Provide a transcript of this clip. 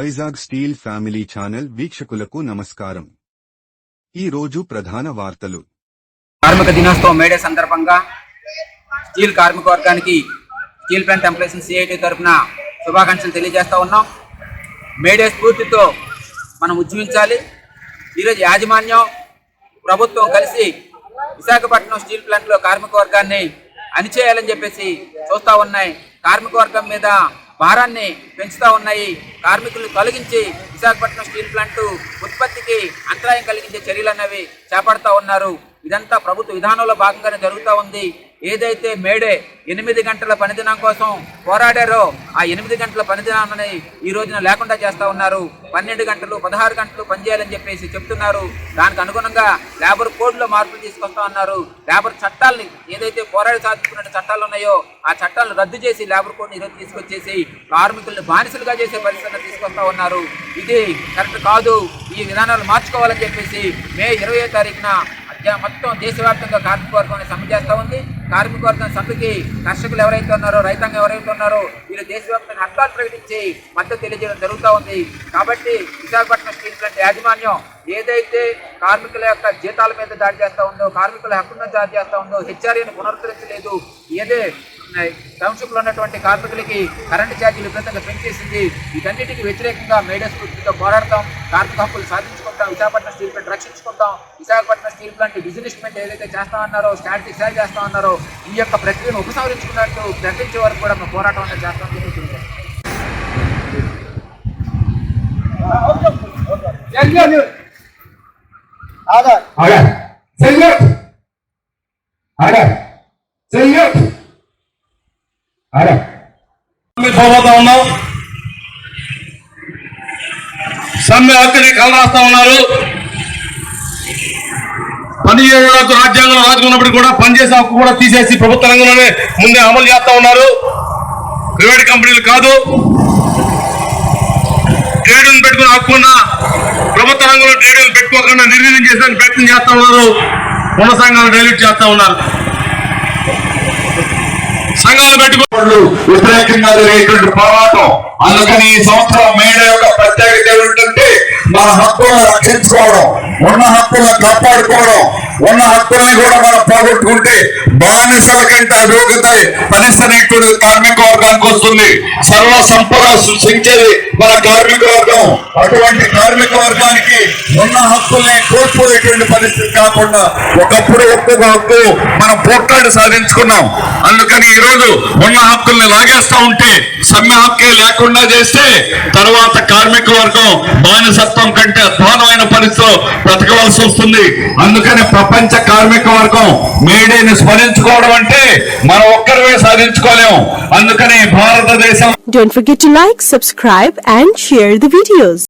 Vizag steel family channel వీక్షకులకు నమస్కారం. ఈ రోజు ప్రధాన వార్తలు. కార్మిక దినోత్సవం మేడే సందర్భంగా స్టీల్ కార్మిక వర్గానికి స్టీల్ ప్లాంట్ ఎంప్లాయీస్ సిఐటి తరఫున శుభాకాంక్షలు తెలియజేస్తా ఉన్నాం. మేడే స్ఫూర్తితో మనం ఉద్యమించాలి ఈరోజు యాజమాన్యం ప్రభుత్వం కలిసి విశాఖపట్నం స్టీల్ ప్లాంట్లో కార్మిక వర్గాన్ని అణిచేయాలని చెప్పేసి చూస్తూ ఉన్నాయి. కార్మిక వర్గం మీద భారాన్ని పెంచుతూ ఉన్నాయి. కార్మికులు తొలగించి విశాఖపట్నం స్టీల్ ప్లాంట్ ఉత్పత్తికి అంతరాయం కలిగించే చర్యలు అనేవి చేపడతా ఉన్నారు. ఇదంతా ప్రభుత్వ విధానంలో భాగంగానే జరుగుతూ ఉంది. ఏదైతే మేడే ఎనిమిది గంటల పనిదినం కోసం పోరాడారో ఆ ఎనిమిది గంటల పనిదినాన్ని ఈ రోజున లేకుండా చేస్తూ ఉన్నారు. పన్నెండు గంటలు పదహారు గంటలు పనిచేయాలని చెప్పేసి చెప్తున్నారు. దానికి అనుగుణంగా లేబర్ కోడ్లో మార్పులు తీసుకొస్తా ఉన్నారు. లేబర్ చట్టాలని ఏదైతే పోరాడి సాధించుకున్న చట్టాలు ఉన్నాయో ఆ చట్టాలను రద్దు చేసి లేబర్ కోడ్ని ఈరోజు తీసుకొచ్చేసి కార్మికుల్ని బానిసలుగా చేసే పరిస్థితిని తీసుకొస్తా ఉన్నారు. ఇది కరెక్ట్ కాదు. ఈ విధానాలు మార్చుకోవాలని చెప్పేసి మే ఇరవై తారీఖున మొత్తం దేశవ్యాప్తంగా కార్మిక వర్గం సమ్మె చేస్తూ ఉంది. కార్మిక వర్గం సమ్మెకి కర్షకులు ఎవరైతే ఉన్నారో రైతాంగం ఎవరైతే ఉన్నారో వీళ్ళు దేశవ్యాప్తంగా హర్తాలు ప్రకటించి మద్దతు తెలియజేయడం జరుగుతూ ఉంది. కాబట్టి విశాఖపట్నం స్టీల్ ప్లాంట్ యాజమాన్యం ఏదైతే కార్మికుల యొక్క జీతాల మీద దాడి చేస్తూ ఉందో కార్మికుల హక్కుల దాడి చేస్తూ ఉందో హెచ్ఆర్ఏను పునరుద్ధరించలేదు. ఏదే టౌన్షిప్లో ఉన్నటువంటి కార్మికులకి కరెంటు ఛార్జీలు విపరీతంగా పెంచేసింది. వీటన్నిటికీ వ్యతిరేకంగా మేడే స్ఫూర్తితో పోరాడతాం. కార్మిక హక్కులు సాధించుకుంటాం విశాఖపట్నం స్టీల్ ప్లాంట్ రక్షించుకుంటాం. విశాఖపట్నం స్టీల్ ప్లాంట్ బిజినెస్మెంట్ ఏదైతే చేస్తా ఉన్నారో స్టాటిక్ చేస్తా ఉన్నారో ఈ యొక్క ప్రక్రియను ఉపసంహరించుకున్నట్టు ప్రకటించే వరకు కూడా మేము పోరాటం అనేది చేస్తామని చెప్పి తెలియజేస్తాం. సమ్మె హక్కుని కలరాస్తా ఉన్నారు. పని చేయడానికి రాజ్యాంగంలో రాజుకున్నప్పుడు కూడా పనిచేసే హక్కు కూడా తీసేసి ప్రభుత్వ రంగంలోనే ముందే అమలు చేస్తా ఉన్నారు. ప్రైవేట్ కంపెనీలు కాదు. ట్రేడింగ్ పెట్టుకుని హక్కున్న ప్రభుత్వ రంగంలో ట్రేడింగ్ పెట్టుకోకుండా నిర్వీర్యం చేసేందుకు ప్రయత్నం చేస్తా ఉన్నారు. ఉన్న సంఘాలు డైల్యూట్ చేస్తా ఉన్నారు. సంఘాలు పెట్టుకో వ్యతిరేకంగా జరిగేటువంటి పోరాటం. అందుకని ఈ సంవత్సరం మేడ యొక్క ప్రత్యేకత ఏమిటంటే మన హక్కులను రక్షించుకోవడం ఉన్న హక్కులను కాపాడుకోవడం ఉన్న హక్కుల్ని కూడా మనం పోగొట్టుకుంటే బానిసల కంటే అభివృద్ధి పరిస్థితి కార్మిక వర్గానికి వస్తుంది. సర్వ సంపద సృష్టించేది మన కార్మిక వర్గం. అటువంటి కార్మిక వర్గానికి ఉన్న హక్కుల్ని కోల్పోయేటువంటి పరిస్థితి కాకుండా ఒకప్పుడు ఒక్కొక్క హక్కు మనం పోట్లాడి సాధించుకున్నాం. అందుకని ఈ రోజు ఉన్న హక్కుల్ని లాగేస్తా ఉంటే సమ్మె హక్కే లేకుండా చేస్తే తర్వాత కార్మిక వర్గం బానిసత్వం కంటే అధ్వానమైన పరిస్థితిలో బ్రతకవలసి వస్తుంది అందుకని ప్రపంచ కార్మిక వర్గం మేడేని స్మరించుకోవడం అంటే మనం ఒక్కరివే సాధించుకోలేము అందుకని భారతదేశం Don't forget to like, subscribe and share the videos.